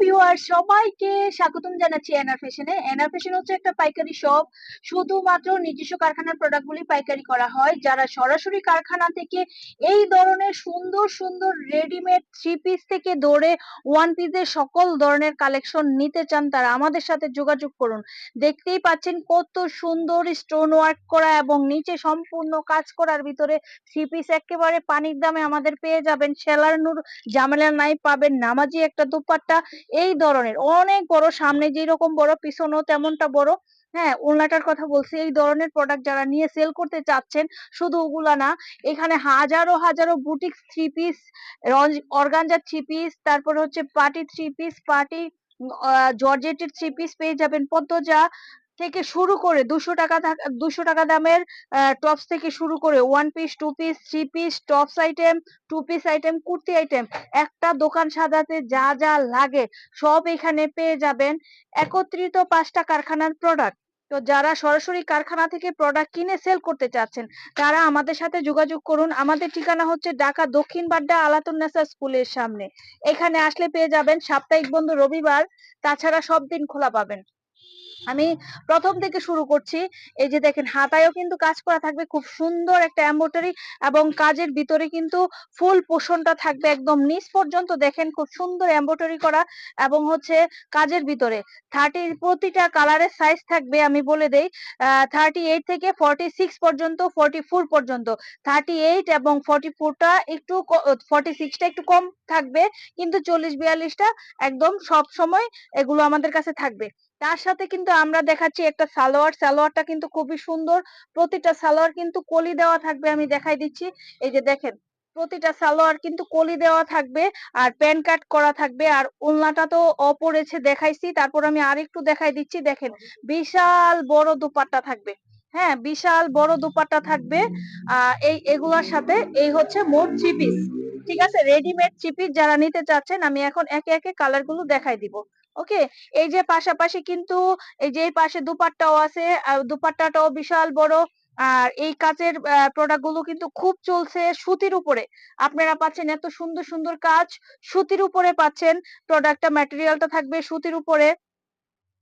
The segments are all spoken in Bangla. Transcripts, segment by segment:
ভিউয়ার সবাইকে স্বাগতম জানাচ্ছি এনআর ফ্যাশনে। এনআর ফ্যাশন হচ্ছে একটা পাইকারি শপ। শুধুমাত্র নিজস্ব কারখানার প্রোডাক্টগুলি পাইকারি করা হয়। যারা সরাসরি কারখানা থেকে এই ধরনের সুন্দর সুন্দর রেডিমেড থ্রি পিস থেকে ধরে ওয়ান পিসের সকল ধরনের কালেকশন নিতে চান, তারা আমাদের সাথে যোগাযোগ করুন। দেখতেই পাচ্ছেন কত সুন্দর স্টোন ওয়ার্ক করা এবং নিচে সম্পূর্ণ কাজ করার ভিতরে থ্রি পিস একেবারে পানির দামে আমাদের পেয়ে যাবেন। সেলার নূর জামেলা নাই, পাবেন নামাজি একটা দুপাট্টা। এই ধরনের। অনেক বড়, সামনে যেরকম বড়, পিছনেও তেমনটা বড়। হ্যাঁ ওড়নাটার কথা বলছি, এই ধরনের প্রোডাক্ট যারা নিয়ে সেল করতে চাচ্ছেন, শুধু ওগুলা না, এখানে হাজারো হাজারো boutique three piece organza three piece তারপর হচ্ছে পার্টি থ্রি পিস পার্টি জর্জেটের থ্রি পিস পেয়ে যাবেন। পদ্মজা থেকে শুরু করে দুশো টাকা দুশো টাকা দামের টপস থেকে শুরু করে one piece two piece three piece tops item two piece item kurti item একটা দোকান সাজাতে যা যা লাগে সব এখানে পেয়ে যাবেন। একত্রিত পাঁচটা কারখানার প্রোডাক্ট তো যারা সরাসরি কারখানা থেকে প্রোডাক্ট কিনে সেল করতে চাচ্ছেন, তারা আমাদের সাথে যোগাযোগ করুন। আমাদের ঠিকানা হচ্ছে ঢাকা দক্ষিণ বাড্ডা আলাতুন্নেসা স্কুলের সামনে। এখানে আসলে পেয়ে যাবেন সাপ্তাহিক বন্ধ রবিবার, তাছাড়া সব দিন খোলা পাবেন। আমি প্রথম থেকে শুরু করছি। এই যে দেখেন, হাতায়ও কিন্তু কাজ করা থাকবে, খুব সুন্দর একটা এম্বোটারি এবং কাজের ভিতরে কিন্তু ফুল পোষণটা থাকবে একদম নিচ পর্যন্ত। দেখেন, খুব সুন্দর এম্বোটারি করা এবং হচ্ছে কাজের ভিতরে। থার্টি প্রতিটা কালারের সাইজ থাকবে, আমি বলে দেই থার্টি এইট থেকে ফর্টি সিক্স পর্যন্ত ফর্টি ফোর পর্যন্ত। থার্টি এইট এবং ফর্টি ফোরটা একটু ফর্টি সিক্সটা একটু কম থাকবে, কিন্তু চল্লিশ, বিয়াল্লিশটা একদম সব সময় এগুলো আমাদের কাছে থাকবে। তার সাথে কিন্তু আমরা দেখাচ্ছি একটা সালোয়ার। সালোয়ারটা কিন্তু খুবই সুন্দর। প্রতিটা সালোয়ার কিন্তু কলি দেওয়া থাকবে, আমি দেখাই দিচ্ছি। এই যে দেখেন, প্রতিটা সালোয়ার কিন্তু কলি দেওয়া থাকবে আর প্যান কাট করা থাকবে। আর ওলনাটা তো অপরেছে দেখাইছি, তারপর আমি আরেকটু দেখাই দিচ্ছি। দেখেন, বিশাল বড় দুপাট্টা থাকবে। হ্যাঁ বিশাল বড় দুপাট্টা থাকবে। এই, এগুলার সাথে এই হচ্ছে মোট থ্রি পিস। ঠিক আছে? রেডিমেড চিপি যারা নিতে চাচ্ছেন, আমি এখন একে একে কালারগুলো দেখাই দিব। ওকে এই যে পাশাপাশি কিন্তু এই যে পাশে দুপাট্টাও আছে দুপাট্টাটাও বিশাল বড়। আর এই কাচের প্রোডাক্টগুলো কিন্তু খুব চলছে সুতির উপরে। আপনারা পাচ্ছেন এত সুন্দর সুন্দর কাজ। সুতির উপরে পাচ্ছেন। প্রোডাক্টটা ম্যাটেরিয়ালটা থাকবে সুতির উপরে।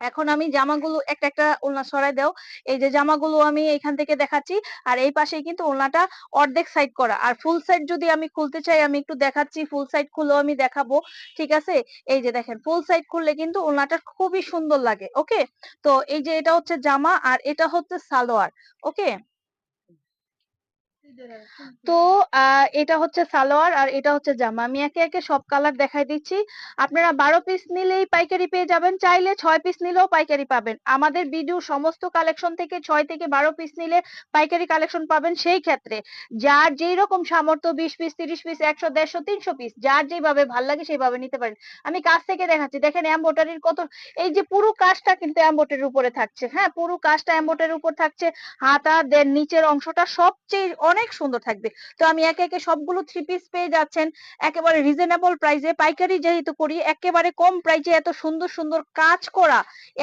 এখন আমি জামাগুলো একটা একটা ওলনা সরাই দাও। এই যে জামাগুলো আমি এখান থেকে দেখাচ্ছি, আর এই পাশে কিন্তু ওলনাটা অর্ধেক সাইড করা। আর ফুল সাইড যদি আমি খুলতে চাই, আমি একটু দেখাচ্ছি ফুল সাইড খুলেও আমি দেখাবো, ঠিক আছে? এই যে দেখেন ফুল সাইড খুললে কিন্তু ওলনাটা খুবই সুন্দর লাগে ওকে তো এই যে এটা হচ্ছে জামা, আর এটা হচ্ছে সালোয়ার ওকে তো আহ এটা হচ্ছে সালোয়ার আর এটা হচ্ছে জামা। আমি একে একে সব কালার দেখাই দিচ্ছি। আপনারা বারো পিস নিলেই পাইকারি পেয়ে যাবেন। চাইলে ছয় পিস নিলেও পাইকারি পাবেন। আমাদের ভিডিও সমস্ত কালেকশন থেকে ছয় থেকে বারো পিস নিলে পাইকারি কালেকশন পাবেন সেই ক্ষেত্রে। যার যেই রকম সামর্থ্য, বিশ পিস তিরিশ পিস একশো, দেড়শো, তিনশো পিস যার যেভাবে ভালো লাগে সেইভাবে নিতে পারেন। আমি কাজ থেকে দেখাচ্ছি। দেখেন এম্বোটারির কত, এই যে পুরো কাজটা কিন্তু এম্বোটারির উপরে থাকছে। হ্যাঁ পুরো কাজটা এম্বোটারির উপর থাকছে। হাতা, দেন নিচের অংশটা সবচেয়ে অনেক সুন্দর থাকবে। তো আমি একে একে সবগুলো থ্রি পিস পেয়ে যাচ্ছেন। একেবারে রিজনেবল প্রাইসে পাইকারি যেহেতু করি, একেবারে কম প্রাইসে এত সুন্দর সুন্দর কাজ করা,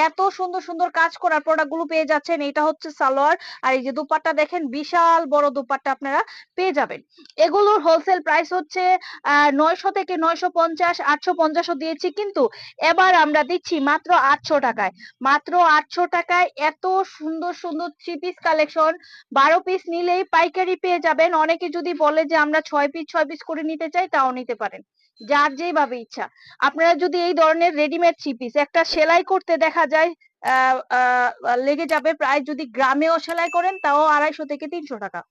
এত সুন্দর সুন্দর কাজ করা প্রোডাক্টগুলো পেয়ে যাচ্ছেন। এটা হচ্ছে সালোয়ার। আর এই যে দুপাট্টা দেখেন, বিশাল বড় দুপাট্টা আপনারা পেয়ে যাবেন। এগুলোর হোলসেল প্রাইস হচ্ছে নয়শো থেকে নয়শো পঞ্চাশ, আটশো পঞ্চাশও দিয়েছি। কিন্তু এবার আমরা দিচ্ছি মাত্র আটশো টাকায়। মাত্র আটশো টাকায় এত সুন্দর সুন্দর থ্রি পিস কালেকশন বারো পিস নিলেই পাইকারি পেয়ে যাবেন। অনেকে যদি বলে যে আমরা ছয় পিস ছয় পিস করে নিতে চাই, তাও নিতে পারেন। যার যেভাবে ইচ্ছা। আপনারা যদি এই ধরনের রেডিমেড থ্রি পিস একটা সেলাই করতে দেখা যায় লেগে যাবে প্রায় যদি গ্রামেও সেলাই করেন, তাও আড়াইশো থেকে তিনশো টাকা।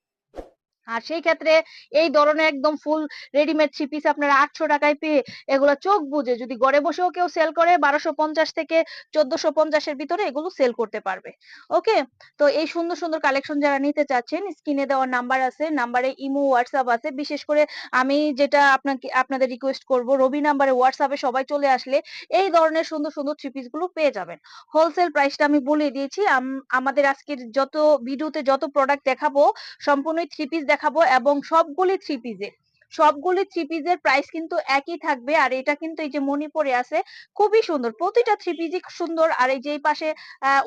আর সেই ক্ষেত্রে এই ধরনের একদম ফুল রেডিমেড থ্রি পিস আপনারা আটশো টাকায় পেয়ে এগুলো চোখ বুঝে যদি ঘরে বসেও কেউ সেল করে বারোশো পঞ্চাশ থেকে চোদ্দশো পঞ্চাশের ভিতরে এগুলো সেল করতে পারবে। ওকে? তো এই সুন্দর সুন্দর কালেকশন যারা নিতে চাচ্ছেন স্ক্রিনে দেওয়ার নাম্বার আছে নাম্বারে ইমো হোয়াটসঅ্যাপ আছে। বিশেষ করে আমি যেটা আপনাকে, আপনাদের রিকোয়েস্ট করব, রবি নাম্বারে হোয়াটসঅ্যাপে সবাই চলে আসলে এই ধরনের সুন্দর সুন্দর থ্রি পিসগুলো পেয়ে যাবেন। হোলসেল প্রাইসটা আমি বলে দিয়েছি আমাদের আজকের যত ভিডিওতে যত প্রোডাক্ট দেখাবো, সম্পূর্ণই থ্রি পিস দেখাবো এবং সবগুলি থ্রি পিসে সবগুলি থ্রি পিসের প্রাইস কিন্তু একই থাকবে। আর এটা কিন্তু এই যে মনি পরে আছে, খুবই সুন্দর। প্রতিটা থ্রি পিসই সুন্দর। আর এই যে এই পাশে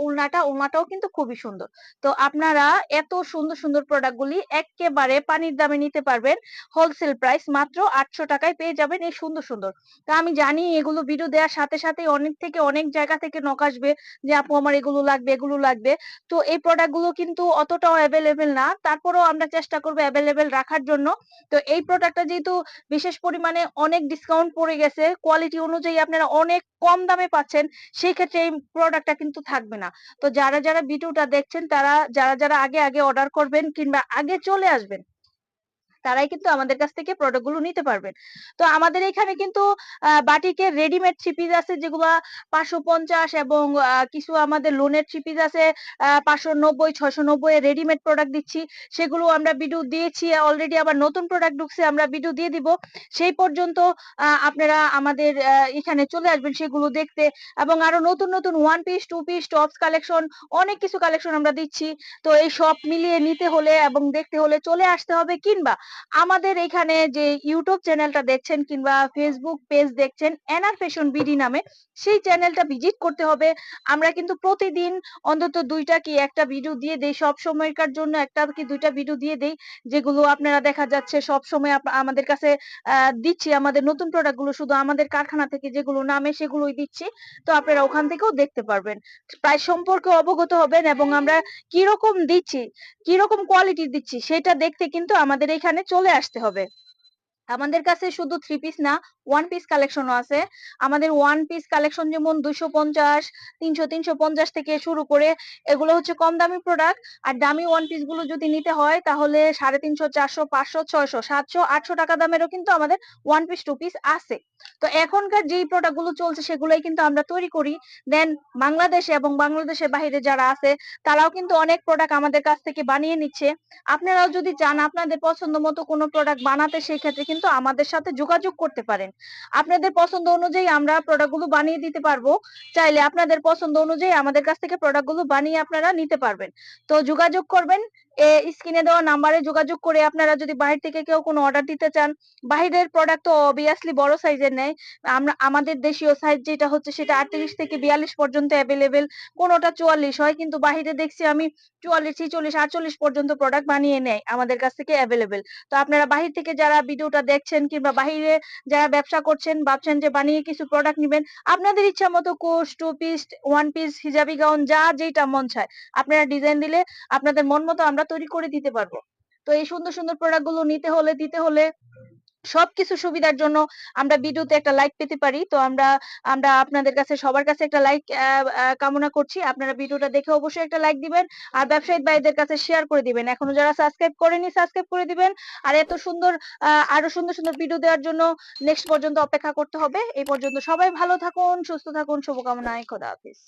উলনাটা উলনাটাও কিন্তু খুবই সুন্দর। তো আপনারা এত সুন্দর সুন্দর প্রোডাক্ট গুলি একেবারে পানির দামে নিতে পারবেন। হোলসেল প্রাইস মাত্র আটশো টাকায় পেয়ে যাবেন এই সুন্দর সুন্দর। তা আমি জানি এগুলো ভিডিও দেওয়ার সাথে সাথে অনেক থেকে অনেক জায়গা থেকে নক আসবে যে, আপু, আমার এগুলো লাগবে এগুলো লাগবে। তো এই প্রোডাক্টগুলো কিন্তু অতটাও অ্যাভেলেবেল না। তারপরেও আমরা চেষ্টা করব অ্যাভেলেবেল রাখার জন্য। তো এই প্রোডাক্টটা যেহেতু বিশেষ পরিমাণে অনেক ডিসকাউন্ট পড়ে গেছে কোয়ালিটি অনুযায়ী আপনারা অনেক কম দামে পাচ্ছেন সেই ক্ষেত্রে এই প্রোডাক্টটা কিন্তু থাকবে না। তো যারা যারা ভিডিওটা দেখছেন, তারা যারা যারা আগে আগে অর্ডার করবেন কিংবা আগে চলে আসবেন তারাই কিন্তু আমাদের কাছ থেকে প্রোডাক্টগুলো নিতে পারবেন। তো আমাদের এখানে কিন্তু বাটিকের রেডিমেড থ্রি আছে, যেগুলো পাঁচশো পঞ্চাশ এবং কিছু আমাদের লোনের থ্রি আছে পাঁচশো নব্বই, ছয়শো নব্বই রেডিমেড প্রোডাক্ট দিচ্ছি। সেগুলো আমরা ভিডিও দিয়েছি অলরেডি আবার নতুন প্রোডাক্ট ঢুকছে, আমরা ভিডিও দিয়ে দিব। সেই পর্যন্ত আপনারা আমাদের এখানে চলে আসবেন সেগুলো দেখতে এবং আরও নতুন নতুন one piece two piece tops collection অনেক কিছু কালেকশন আমরা দিচ্ছি। তো এই সব মিলিয়ে নিতে হলে এবং দেখতে হলে চলে আসতে হবে কিংবা আমাদের এখানে যে ইউটিউব চ্যানেলটা দেখছেন কিংবা ফেসবুক পেজ দেখছেন এনআর ফ্যাশন বিডি নামে, সেই চ্যানেলটা ভিজিট করতে হবে। আমরা কিন্তু প্রতিদিন অন্তত দুইটা কি একটা ভিডিও দিয়ে দেই, সব সময়কার জন্য একটা কি দুইটা ভিডিও দিয়ে দেই, যেগুলো আপনারা দেখা যাচ্ছে সব সময় আমাদের কাছে দিচ্ছি, আমাদের নতুন প্রোডাক্টগুলো শুধু আমাদের কারখানা থেকে যেগুলো নামে সেগুলোই দিচ্ছি। তো আপনারা ওখান থেকেও দেখতে পারবেন। প্রায় সম্পর্কে অবগত হবেন এবং আমরা কীরকম দিচ্ছি, কীরকম কোয়ালিটি দিচ্ছি, সেটা দেখতে কিন্তু আমাদের এখানে চলে আসতে হবে। আমাদের কাছে শুধু থ্রি পিস না ওয়ান পিস কালেকশনও আছে। আমাদের ওয়ান পিস কালেকশন যেমন দুইশো পঞ্চাশ, তিনশো তিনশো পঞ্চাশ থেকে শুরু করে এগুলো হচ্ছে কম দামি প্রোডাক্ট আর দামি ওয়ান পিসগুলো যদি নিতে হয়, তাহলে সাড়ে তিনশো, চারশো, পাঁচশো, ছয়শো, সাতশো, আটশো টাকা দামেরও কিন্তু আমাদের ওয়ান পিস টু পিস আছে। তো এখনকার যেই প্রোডাক্টগুলো চলছে, সেগুলোই কিন্তু আমরা তৈরি করি। দেন বাংলাদেশে এবং বাংলাদেশের বাইরে যারা আছে, তারাও কিন্তু অনেক প্রোডাক্ট আমাদের কাছ থেকে বানিয়ে নিচ্ছে। আপনারাও যদি চান, আপনাদের পছন্দ মতো কোনো প্রোডাক্ট বানাতে সেই ক্ষেত্রে কিন্তু আমাদের সাথে যোগাযোগ করতে পারেন। আপনাদের পছন্দ অনুযায়ী আমরা প্রোডাক্টগুলো বানিয়ে দিতে পারব। চাইলে আপনাদের পছন্দ অনুযায়ী আমাদের কাছ থেকে প্রোডাক্টগুলো বানিয়ে আপনারা নিতে পারবেন। তো যোগাযোগ করবেন স্ক্রিনে দেওয়া নাম্বারে যোগাযোগ করে আপনারা যদি বাহির থেকে কেউ কোনো অর্ডার দিতে চান, বাহিরের প্রোডাক্ট তো অবভিয়াসলি বড় সাইজের নেয় আমরা, আমাদের দেশীয় সাইজ যেটা হচ্ছে সেটা আটত্রিশ থেকে বিয়াল্লিশ পর্যন্ত অ্যাভেলেবেল কোনোটা চুয়াল্লিশ হয়, কিন্তু বাহিরে দেখছি আমি চুয়াল্লিশ, ছিচল্লিশ, আটচল্লিশ পর্যন্ত প্রোডাক্ট বানিয়ে নেয়, আমাদের কাছ থেকে অ্যাভেলেবেল তো আপনারা বাহির থেকে যারা ভিডিওটা দেখছেন কিংবা বাহিরে যারা ব্যবসা করছেন, ভাবছেন যে বানিয়ে কিছু প্রোডাক্ট নেবেন, আপনাদের ইচ্ছা মতো কোষ টু পিস ওয়ান পিস হিজাবি গাউন যা যেটা মন চায়, আপনারা ডিজাইন দিলে আপনাদের মন মতো আমরা তৈরি করে দিতে পারব। তো এই সুন্দর সুন্দর প্রোডাক্টগুলো নিতে হলে, দিতে হলে সবকিছু সুবিধার জন্য আমরা ভিডিওতে একটা লাইক পেতে পারি। তো আমরা আমরা আপনাদের কাছে, সবার কাছে একটা লাইক কামনা করছি। আপনারা ভিডিওটা দেখে অবশ্যই একটা লাইক দিবেন আর ব্যবসায়িক ভাইদের কাছে শেয়ার করে দিবেন। এখনও যারা সাবস্ক্রাইব করেনি সাবস্ক্রাইব করে দিবেন। আর এত সুন্দর আরও সুন্দর সুন্দর ভিডিও দেওয়ার জন্য নেক্সট পর্যন্ত অপেক্ষা করতে হবে। এই পর্যন্ত সবাই ভালো থাকুন, সুস্থ থাকুন, শুভকামনায়। খোদা হাফিজ।